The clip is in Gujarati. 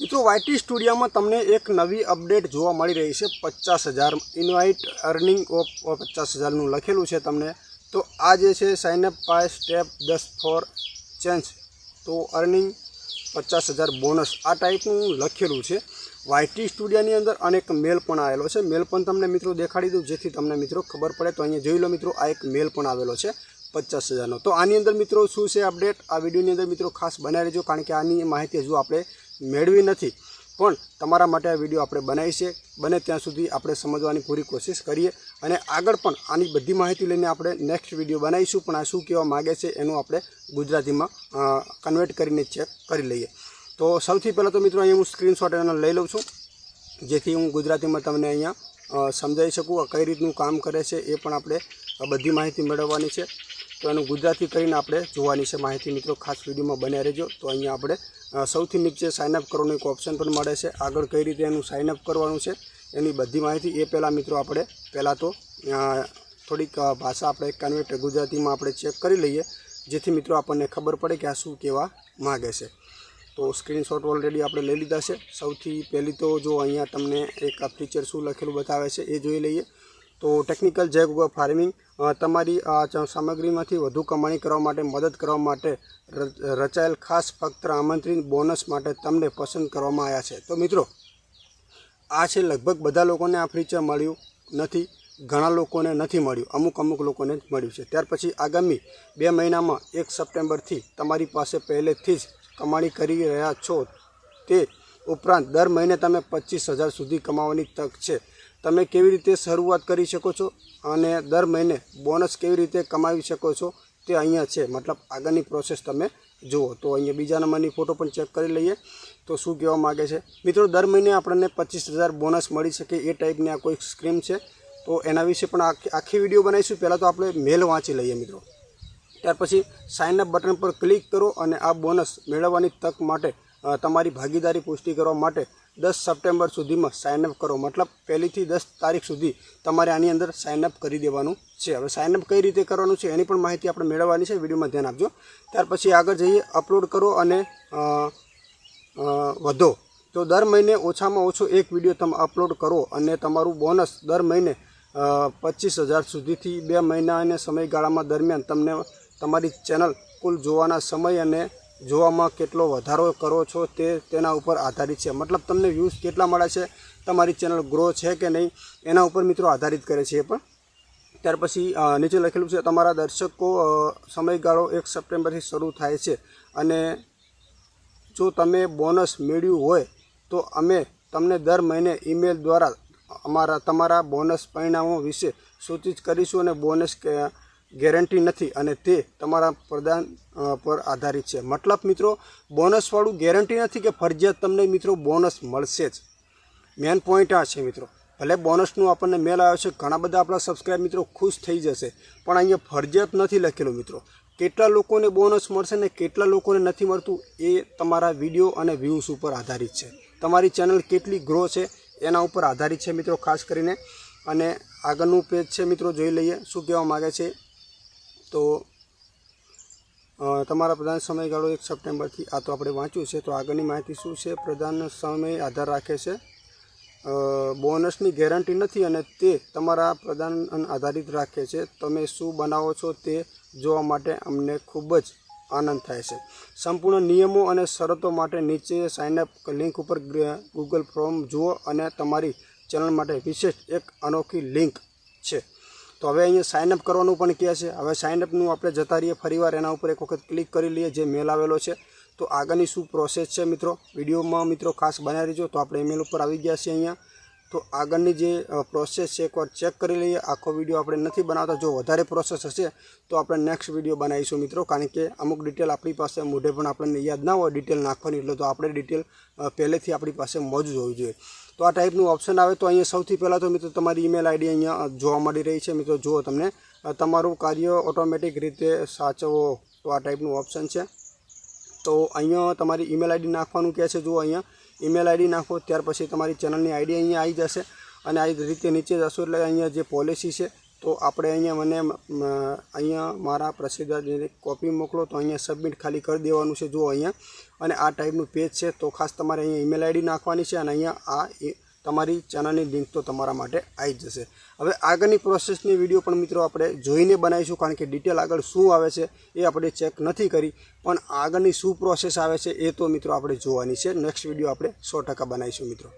મિત્રો વાયટી સ્ટુડિયોમાં તમને એક નવી અપડેટ જોવા મળી રહી છે. પચાસ હજાર ઇન્વાઇટ અર્નિંગ ઓફ પચાસ હજારનું લખેલું છે તમને. તો આ જે છે સાઇન અપ બાય સ્ટેપ દસ ફોર ચેન્જ તો અર્નિંગ પચાસ હજાર બોનસ આ ટાઈપનું લખેલું છે. વાયટી સ્ટુડિયોની અંદર અનેક મેલ પણ આવેલો છે. મેલ પણ તમને મિત્રો દેખાડી દઉં, જેથી તમને મિત્રો ખબર પડે. તો અહીંયા જોઈ લો મિત્રો, આ એક મેલ પણ આવેલો છે, પચાસ હજારનો. તો આની અંદર મિત્રો શું છે અપડેટ આ વિડીયોની અંદર મિત્રો ખાસ બનાવી લેજો કારણ કે આની માહિતી હજુ આપણે મેળવી નથી. પણ તમારા માટે આ વીડિયો આપણે બનાવી છે. બને ત્યાં સુધી આપણે સમજવાની પૂરી કોશિશ કરીએ અને આગળ પણ આની બધી માહિતી લઈને આપણે નેક્સ્ટ વીડિયો બનાવીશું. પણ આ શું કહેવા માગે છે એનું આપણે ગુજરાતીમાં કન્વર્ટ કરીને ચેક કરી લઈએ. તો સૌથી પહેલાં તો મિત્રો અહીંયા હું સ્ક્રીનશોટ એનો લઈ લઉં છું. જેથી હું ગુજરાતીમાં તમને અહીંયા સમજાવી શકું કઈ રીતનું કામ કરે છે એ પણ આપણે બધી માહિતી મેળવવાની છે. તો એનું ગુજરાતી કરીને આપણે જોવાની છે. માહિતી મિત્રો ખાસ વિડીયોમાં બન્યા રહેજો. તો અહીંયા આપણે સૌથી નીચે સાઇનઅપ કરવાનું એક ઓપ્શન પણ મળે છે. આગળ કઈ રીતે એનું સાઇનઅપ કરવાનું છે, એની બધી માહિતી એ પહેલાં મિત્રો આપણે પહેલાં તો થોડીક ભાષા આપણે કન્વર્ટ ગુજરાતીમાં આપણે ચેક કરી લઈએ, જેથી મિત્રો આપણને ખબર પડે કે આ શું કહેવા માગે છે. તો સ્ક્રીનશોટ ઓલરેડી આપણે લઈ લીધા છે. સૌથી પહેલી તો જો અહીંયા તમને એક ફીચર શું લખેલું બતાવે છે એ જોઈ લઈએ. તો ટેકનિકલ જેક ફાર્મિંગ તમારી સામગ્રીમાંથી વધુ કમાણી કરવા માટે મદદ કરવા માટે રચાયેલ ખાસ ફક્ત આમંત્રિત બોનસ માટે તમને પસંદ કરવામાં આવ્યા છે. તો મિત્રો, આ છે લગભગ બધા લોકોને આ ફ્રીચર મળ્યું નથી, ઘણા લોકોને નથી મળ્યું, અમુક અમુક લોકોને મળ્યું છે. ત્યાર પછી આગામી બે મહિનામાં, એક સપ્ટેમ્બરથી તમારી પાસે પહેલેથી જ કમાણી કરી રહ્યા છો. તે ઉપરાંત દર મહિને તમે પચીસ હજાર સુધી કમાવાની તક છે. તમે કેવી રીતે શરૂઆત કરી શકો છો અને દર મહિને બોનસ કેવી રીતે કમાવી શકો છો તે અહીંયા છે. મતલબ આગળની પ્રોસેસ તમે જુઓ. તો અહીંયા બીજા નંબરની ફોટો પણ ચેક કરી લઈએ. તો શું કહેવા માગે છે? મિત્રો, દર મહિને આપણને પચીસ હજાર બોનસ મળી શકે એ ટાઈપની આ કોઈ સ્કીમ છે. તો એના વિશે પણ આખી વીડિયો બનાવીશું. પહેલાં તો આપણે મેલ વાંચી લઈએ મિત્રો. ત્યાર પછી સાઇન અપ બટન પર ક્લિક કરો અને આ બોનસ મેળવવાની તક માટે તમારી ભાગીદારી પુષ્ટિ કરવા માટે દસ સપ્ટેમ્બર સુધીમાં સાઇન અપ કરો. મતલબ પહેલીથી દસ તારીખ સુધી તમારે આની અંદર સાઇન અપ કરી દેવાનું છે. હવે સાઇન અપ કઈ રીતે કરવાનું છે એની પણ માહિતી આપણે મેળવવાની છે. વિડીયોમાં ધ્યાન આપજો. ત્યાર પછી આગળ જઈએ અપલોડ કરો અને વધો. તો દર મહિને ઓછામાં ઓછો એક વીડિયો તમે અપલોડ કરો અને તમારું બોનસ દર મહિને પચીસ હજાર સુધીથી બે મહિના અને સમયગાળામાં દરમિયાન તમને તમારી ચેનલ કુલ જોવાના સમય અને જોવામાં કેટલો વધારો કરો છો તે તેના ઉપર આધારિત છે. મતલબ તમને વ્યૂઝ કેટલા મળે છે, તમારી ચેનલ ગ્રો છે કે નહીં, એના ઉપર મિત્રો આધારિત કરે છે એ પણ. ત્યાર પછી નીચે લખેલું છે, તમારા દર્શકો સમયગાળો એક સપ્ટેમ્બરથી શરૂ થાય છે અને જો તમે બોનસ મેળવ્યું હોય, તો અમે તમને દર મહિને ઈમેલ દ્વારા અમારા, તમારા બોનસ પરિણામો વિશે સૂચિત કરીશું અને બોનસ ગેરંટી નથી અને તે તમારા પ્રદાન પર આધારિત છે. મતલબ મિત્રો, બોનસવાળું ગેરંટી નથી કે ફરજિયાત તમને મિત્રો બોનસ મળશે જ. મેન પોઈન્ટ આ છે મિત્રો. ભલે બોનસનું આપણને મેલ આવ્યો છે, ઘણા બધા આપણા સબસ્ક્રાઈબ મિત્રો ખુશ થઈ જશે. પણ અહીંયા ફરજિયાત નથી લખેલું મિત્રો. કેટલા લોકોને બોનસ મળશે ને કેટલા લોકોને નથી મળતું એ તમારા વીડિયો અને વ્યૂઝ ઉપર આધારિત છે. તમારી ચેનલ કેટલી ગ્રો છે એના ઉપર આધારિત છે મિત્રો ખાસ કરીને. અને આગળનું પેજ છે મિત્રો જોઈ લઈએ, શું કહેવા માગે છે? તો તમારા પ્રધાન સમયગાળો એક સપ્ટેમ્બરથી, આ તો આપણે વાંચ્યું છે, તો આગળની માહિતી શું છે? પ્રધાન સમય આધાર રાખે છે. બોનસની ગેરંટી નથી અને તે તમારા પ્રદાન આધારિત રાખે છે. તમે શું બનાવો છો તે જોવા માટે અમને ખૂબ જ આનંદ થાય છે. સંપૂર્ણ નિયમો અને શરતો માટે નીચે સાઇનઅપ લિંક ઉપર ગૂગલ ફોર્મ જુઓ અને તમારી ચેનલ માટે વિશેષ એક અનોખી લિંક છે. તો હવે અહીંયા સાઇનઅપ કરવાનું પણ કહે છે. હવે સાઇનઅપનું આપણે જતા રહીએ ફરીવાર એના ઉપર એક વખત ક્લિક કરી લઈએ જે મેલ આવેલો છે. તો આગળની શું પ્રોસેસ છે મિત્રો? વિડીયોમાં મિત્રો ખાસ બનાવી લેજો તો આપણે ઈમેલ ઉપર આવી ગયા છીએ અહીંયા. તો આગળની જે પ્રોસેસ છે એકવાર ચેક કરી લઈએ. આખો વીડિયો આપણે નથી બનાવતા. જો વધારે પ્રોસેસ હશે, તો આપણે નેક્સ્ટ વીડિયો બનાવીશું મિત્રો. કારણ કે અમુક ડિટેલ આપણી પાસે મોઢે પણ આપણને યાદ ના હોય. ડિટેલ નાખવાની. એટલે તો આપણે ડિટેલ પહેલેથી આપણી પાસે મોજૂદ હોવી જોઈએ. તો આ ટાઈપનું ઓપ્શન આવે તો અહીંયા સૌથી પહેલાં તો મિત્રો તમારી ઈમેલ આઈડી અહીંયા જોવા મળી રહી છે. મિત્રો જુઓ તમને. તમારું કાર્ય ઓટોમેટિક રીતે સાચવો. તો આ ટાઈપનું ઓપ્શન છે. તો અહીંયા તમારી ઈમેલ આઈડી નાખવાનું કહે છે. જુઓ અહીંયા. ઈમેલ આઈડી નાખો, ત્યાર પછી તમારી ચેનલની આઈડી અહીંયા આવી જશે. અને આ રીતે નીચે જશો એટલે અહીંયા જે પોલિસી છે તો આપણે અહીંયા મને અહીંયા મારા પ્રસિદ્ધ કોપી મોકલો, તો અહીંયા સબમિટ ખાલી કરી દેવાનું છે, જુઓ અહીંયા. અને આ ટાઈપનું પેજ છે, તો ખાસ તમારે અહીંયા ઈમેલ આઈડી નાખવાની છે, અને અહીંયા આ તમારી ચેનલની લિંક તો તમારા માટે આવી જશે. હવે આગળની પ્રોસેસની વીડિયો પણ મિત્રો આપણે જોઈને બનાવીશું, કારણ કે ડિટેલ આગળ શું આવે છે, એ આપણે ચેક નથી કરી. પણ આગળની શું પ્રોસેસ આવે છે, એ તો મિત્રો આપણે જોવાની છે. નેક્સ્ટ વીડિયો આપણે સો ટકા બનાવીશું મિત્રો.